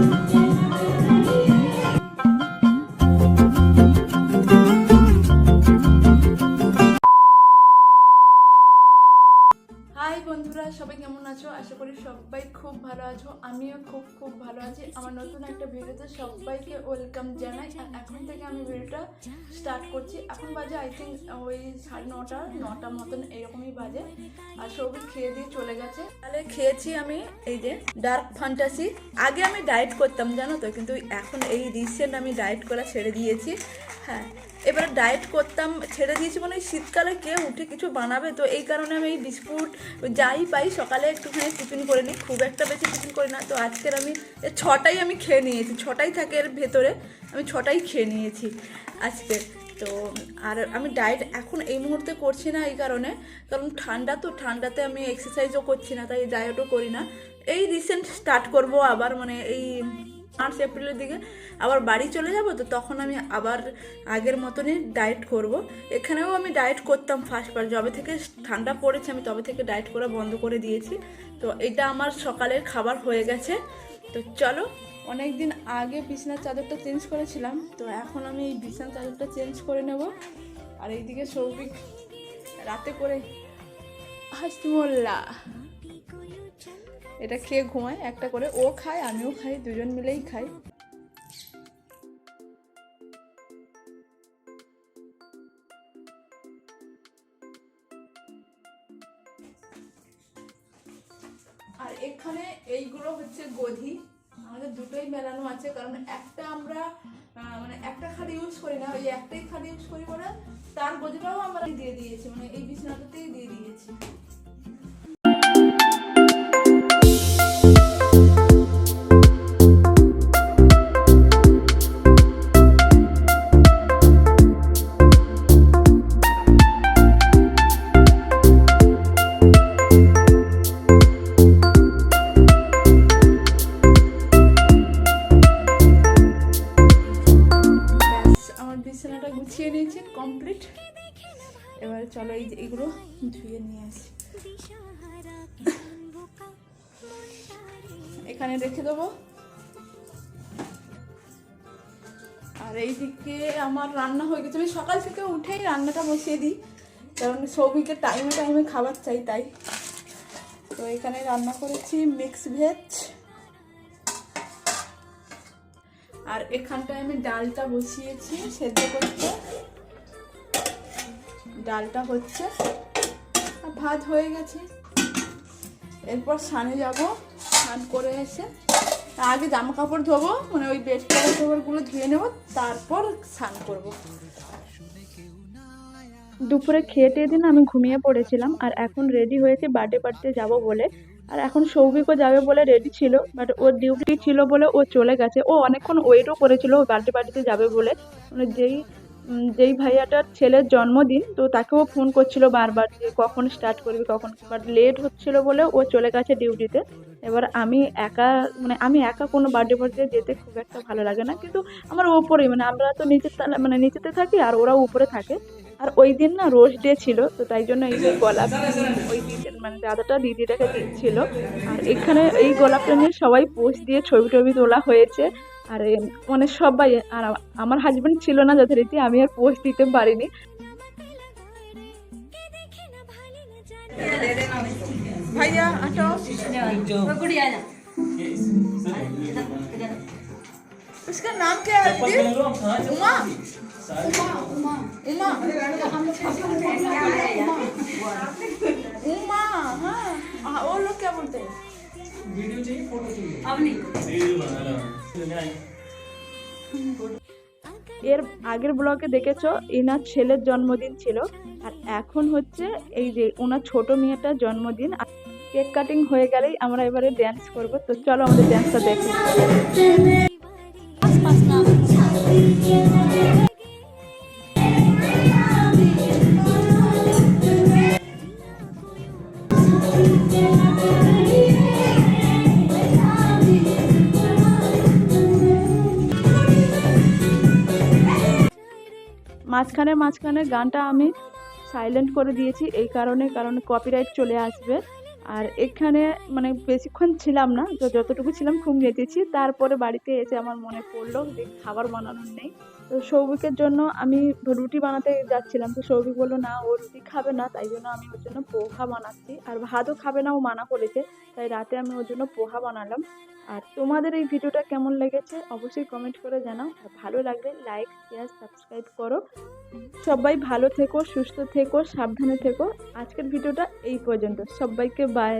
Thank you. High বন্ধুরা, সবাই কেমন আছো? আশা করি সবাই খুব ভালো আছো। আমিও খুব খুব ভালো আছি। আমার নতুন একটা ভিডিওতে সবাইকে ওয়েলকাম জানাই। আর এখন থেকে আমি ভিডিওটা স্টার্ট করছি। এখন বাজে আই থিঙ্ক ওই সাড়ে নটা নটা মতন, এরকমই বাজে। আর সবই খেয়ে দিয়ে চলে গেছে। তাহলে খেয়েছি আমি এই যে ডার্ক ফ্যান্টাসি আগে আমি ডায়েট করতাম, জানো তো? কিন্তু এখন এই রিসেন্ট আমি ডায়েট করা ছেড়ে দিয়েছি। হ্যাঁ এবার ডায়েট করতাম, ছেড়ে দিয়েছি মানে শীতকালে কে উঠে কিছু বানাবে? তো এই কারণে আমি এই বিস্কুট যাই পাই, সকালে একটুখানি টিফিন করে নিই। খুব একটা বেশি টিফিন করি না। তো আজকের আমি ছটাই আমি খেয়ে নিয়েছি, ছটাই থাকে এর ভেতরে। আমি ছটাই খেয়ে নিয়েছি আজকে। তো আর আমি ডায়েট এখন এই মুহূর্তে করছি না এই কারণে। কারণ ঠান্ডা তো, ঠান্ডাতে আমি এক্সারসাইজও করছি না, তাই ডায়েটও করি না। এই রিসেন্ট স্টার্ট করব আবার মানে এই মার্চ এপ্রিলের দিকে আবার বাড়ি চলে যাব, তো তখন আমি আবার আগের মতনই ডায়েট করব। এখানেও আমি ডায়েট করতাম ফার্স্টবার যবে থেকে ঠান্ডা পড়েছে আমি তবে থেকে ডায়েট করা বন্ধ করে দিয়েছি। তো এটা আমার সকালের খাবার হয়ে গেছে। তো চলো অনেক দিন আগে বিছানার চাদরটা চেঞ্জ করেছিলাম, তো এখন আমি এই বিছানার চাদরটা চেঞ্জ করে নেব। আর এইদিকে সৌভিক রাতে করে হাসমোল্লা। এটা খেয়ে ঘুমায়, একটা করে ও খায়, আমিও খাই, দুজন মিলেই খাই। আর এখানে এইগুলো হচ্ছে গধি। আমাদের দুটোই মেলানো আছে, কারণ একটা আমরা মানে একটা খালি ইউজ করি না, ওই একটাই খালি ইউজ করি বলে তার গদিটাও আমরা দিয়ে দিয়েছি মানে এই বিছানাটাতেই দিয়ে দিয়েছি। এবার চলো এই এগুলো ধুয়ে নিয়ে আসি। এখানে রেখে দেবো। আর এই এইদিকে আমার রান্না হয়ে গেছে। আমি সকাল থেকে উঠেই রান্নাটা বসিয়ে দিই। কারণ সৌভিকে টাইমে টাইমে খাবার চাই তাই। তো এখানে রান্না করেছি মিক্স ভেজ আর এখানটায় আমি ডালটা বসিয়েছি সেদ্ধ করতে। ডালটা হচ্ছে। ভাত হয়ে গেছে। এরপর স্নানে যাব, স্নান করে এসে। আগে জামা কাপড় ধোবো মানে ওই বেড কাপড় ধুয়ে নেব, তারপর স্নান করব। দুপুরে খেয়ে টেয়ে দিন আমি ঘুমিয়ে পড়েছিলাম, আর এখন রেডি হয়েছে বার্থডে পার্টিতে যাব বলে। আর এখন সৌভিকও যাবে বলে রেডি ছিল বাট ওর ডিউটি ছিল বলে ও চলে গেছে। ও অনেকক্ষণ ওয়েটও করেছিল ও বার্থডে পার্টিতে যাবে বলে। মানে যেই যেই ভাইয়াটার ছেলের জন্মদিন, তো তাকেও ফোন করছিল বারবার যে কখন স্টার্ট করবি, কখন বাট লেট হচ্ছিল বলে ও চলে গেছে ডিউটিতে এবার আমি একা মানে আমি একা কোনো বার্থডে পার্টিতে যেতে খুব একটা ভালো লাগে না। কিন্তু আমার ওপরেই মানে আমরা তো নিচের তলা মানে নিচেতে থাকি আর ওরা উপরে থাকে। আর ওই দিন না রোজ ডে ছিল, তো তাই জন্য এই যে গোলাপ, ওই মানে দাদাটা দিদিটাকে দিচ্ছিল। আর এখানে এই গোলাপটা নিয়ে সবাই পোস্ট দিয়ে ছবি টবি তোলা হয়েছে। আর এ, মানে সবাই আর আ- আমার হাজবেন্ড ছিল না যথারীতি আমি আর পোস্ট দিতে পারিনি ভাইয়া আটো उसका नाम क्या है दीदी उमा उमा उमा उमा हाँ हाँ, वो लोग क्या बोलते हैं এর আগের ব্লগে দেখেছ এনার ছেলের জন্মদিন ছিল আর এখন হচ্ছে এই যে ওনার ছোট মেয়েটার জন্মদিন আর কেক কাটিং হয়ে গেলেই আমরা এবারে ড্যান্স করব। তো চলো আমাদের ড্যান্সটা দেখি। মাঝখানে মাঝখানে গানটা আমি সাইলেন্ট করে দিয়েছি, এই কারণে, কারণ কপিরাইট চলে আসবে। আর এখানে মানে বেশিক্ষণ ছিলাম না, তো যতটুকু ছিলাম খুব যেতেছি তারপরে বাড়িতে এসে আমার মনে পড়ল যে খাবার বানানোর নেই। তো সৌভিকের জন্য আমি রুটি বানাতে যাচ্ছিলাম, তো সৌভিক বলল, না, ও রুটি খাবে না, তাই জন্য আমি ওর জন্য পোহা বানাচ্ছি। আর ভাতও খাবে না, ও মানা করেছে। তাই রাতে আমি ওর জন্য পোহা বানালাম। আর তোমাদের এই ভিডিওটা কেমন লেগেছে অবশ্যই কমেন্ট করে জানাও। আর ভালো লাগলে লাইক শেয়ার সাবস্ক্রাইব করো। সবাই ভালো থেকো, সুস্থ থেকো, সাবধানে থেকো। আজকের ভিডিওটা এই পর্যন্ত। সবাইকে বাই